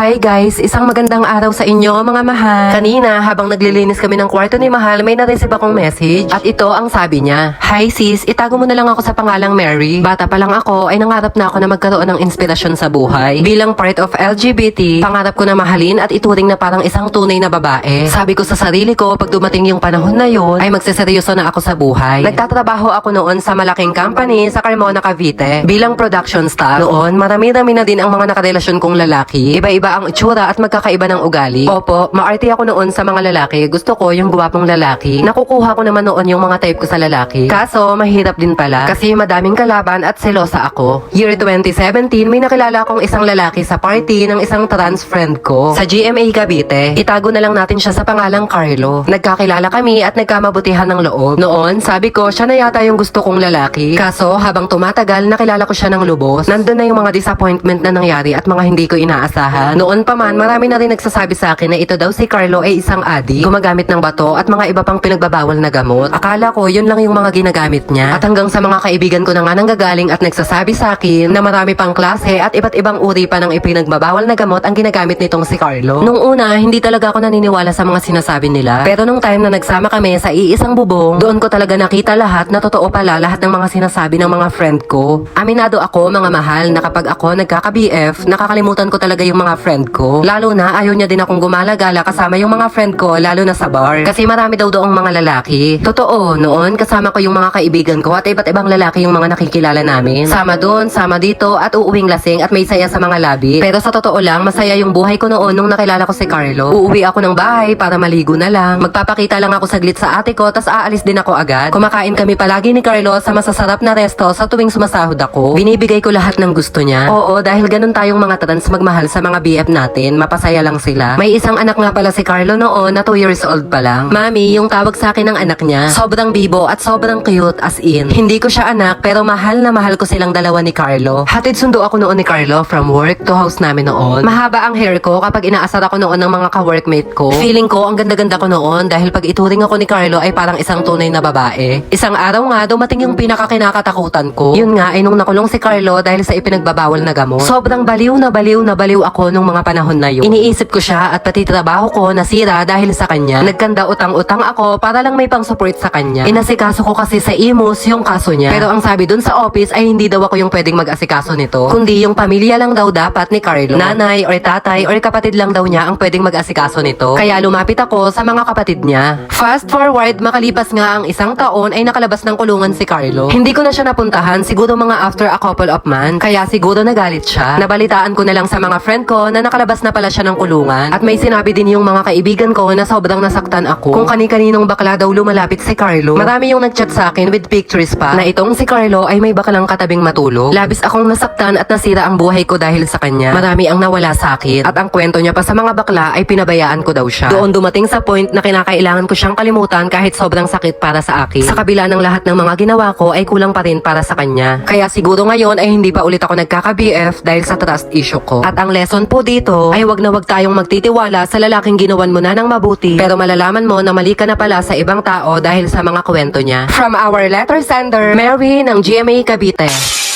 Hi guys, isang magandang araw sa inyo mga mahal. Kanina habang naglilinis kami ng kwarto ni Mahal, may na-receive akong message at ito ang sabi niya. Hi sis, itago mo na lang ako sa pangalang Mary. Bata pa lang ako ay nangarap na ako na magkaroon ng inspirasyon sa buhay. Bilang part of LGBT, pangarap ko na mahalin at ituring na parang isang tunay na babae. Sabi ko sa sarili ko, pag dumating yung panahon na yon, ay magseseryoso na ako sa buhay. Nagtatrabaho ako noon sa malaking company sa Carmona, Cavite. Bilang production staff, noon marami-rami na din ang mga nakarelasyon kong lalaki. Iba-iba ang itsura at magkakaiba ng ugali. Opo, maarte ako noon sa mga lalaki. Gusto ko yung guwapong lalaki. Nakukuha ko naman noon yung mga type ko sa lalaki. Kaso, mahirap din pala. Kasi madaming kalaban at selosa ako. Year 2017, may nakilala akong isang lalaki sa party ng isang trans friend ko. Sa GMA Cavite. Itago na lang natin siya sa pangalang Carlo. Nagkakilala kami at nagkamabutihan ng loob. Noon, sabi ko, siya na yata yung gusto kong lalaki. Kaso, habang tumatagal, nakilala ko siya ng lubos. Nandun na yung mga disappointment na nangyari at mga hindi ko inaasahan. Noon pa man, marami na rin nagsasabi sa akin na ito daw si Carlo ay isang adi, gumagamit ng bato at mga iba pang pinagbabawal na gamot. Akala ko yun lang yung mga ginagamit niya. At hanggang sa mga kaibigan ko na nga nanggagaling at nagsasabi sa akin na marami pang klase at iba't ibang uri pa ng ipinagbabawal na gamot ang ginagamit nitong si Carlo. Nung una, hindi talaga ako naniniwala sa mga sinasabi nila. Pero nung time na nagsama kami sa iisang bubong, doon ko talaga nakita lahat na totoo pala lahat ng mga sinasabi ng mga friend ko. Aminado ako mga mahal na kapag ako nagkaka-BF, nakakalimutan ko talaga yung mga friend ko. Lalo na ayaw niya din akong gumala-gala kasama yung mga friend ko lalo na sa bar. Kasi marami daw doong mga lalaki. Totoo, noon kasama ko yung mga kaibigan ko at iba't ibang lalaki yung mga nakikilala namin. Sama doon, sama dito at uuwing lasing at may saya sa mga labi. Pero sa totoo lang, masaya yung buhay ko noon nung nakilala ko si Carlo. Uuwi ako ng bahay para maligo na lang. Magpapakita lang ako saglit sa ate ko tas aalis din ako agad. Kumakain kami palagi ni Carlo sa masasarap na resto sa tuwing sumasahod ako. Binibigay ko lahat ng gusto niya. Oo, dahil ganun tayong mga trans magmahal sa mga BF natin. Mapasaya lang sila. May isang anak nga pala si Carlo noon na 2 years old pa lang. Mami, yung tawag sa akin ng anak niya, sobrang bibo at sobrang cute as in. Hindi ko siya anak pero mahal na mahal ko silang dalawa ni Carlo. Hatid sundo ako noon ni Carlo from work to house namin noon. Mahaba ang hair ko kapag inaasar ako noon ng mga ka-workmate ko. Feeling ko ang ganda-ganda ko noon dahil pag ituring ako ni Carlo ay parang isang tunay na babae. Isang araw nga dumating yung pinakakinakatakutan ko. Yun nga ay nung nakulong si Carlo dahil sa ipinagbabawal na gamot. Sobrang baliw na baliw na baliw ako nung mga panahon na yun. Iniisip ko siya at pati trabaho ko nasira dahil sa kanya. Nagkanda utang-utang ako para lang may pang support sa kanya. Inasikaso ko kasi sa imus yung kaso niya. Pero ang sabi dun sa office ay hindi daw ako yung pwedeng mag-asikaso nito. Kundi yung pamilya lang daw dapat ni Carlo. Nanay or tatay or kapatid lang daw niya ang pwedeng mag-asikaso nito. Kaya lumapit ako sa mga kapatid niya. Fast forward, makalipas nga ang isang taon ay nakalabas ng kulungan si Carlo. Hindi ko na siya napuntahan, siguro mga after a couple of months. Kaya siguro nagalit siya. Nabalitaan ko na lang sa mga friend ko na nakalabas na pala siya ng kulungan. At may sinabi din yung mga kaibigan ko na sobrang nasaktan ako. Kung kani-kaninong bakla daw lumalapit si Carlo. Marami yung nagchat sa akin with pictures pa na itong si Carlo ay may bakalang katabing matulog. Labis akong nasaktan at nasira ang buhay ko dahil sa kanya. Marami ang nawala sa akin. At ang kwento niya pa sa mga bakla ay pinabayaan ko daw siya. Doon dumating sa point na kinakailangan ko siyang kalimutan kahit sobrang sakit para sa akin. Sa kabila ng lahat ng mga ginawa ko ay kulang pa rin para sa kanya. Kaya siguro ngayon ay hindi pa ulit ako nagkaka-BF dahil sa trust issue ko. At ang lesson po dito ay wag na wag tayong magtitiwala sa lalaking ginawan mo na ng mabuti pero malalaman mo na mali ka na pala sa ibang tao dahil sa mga kwento niya. From our letter sender, Mary ng GMA Cavite.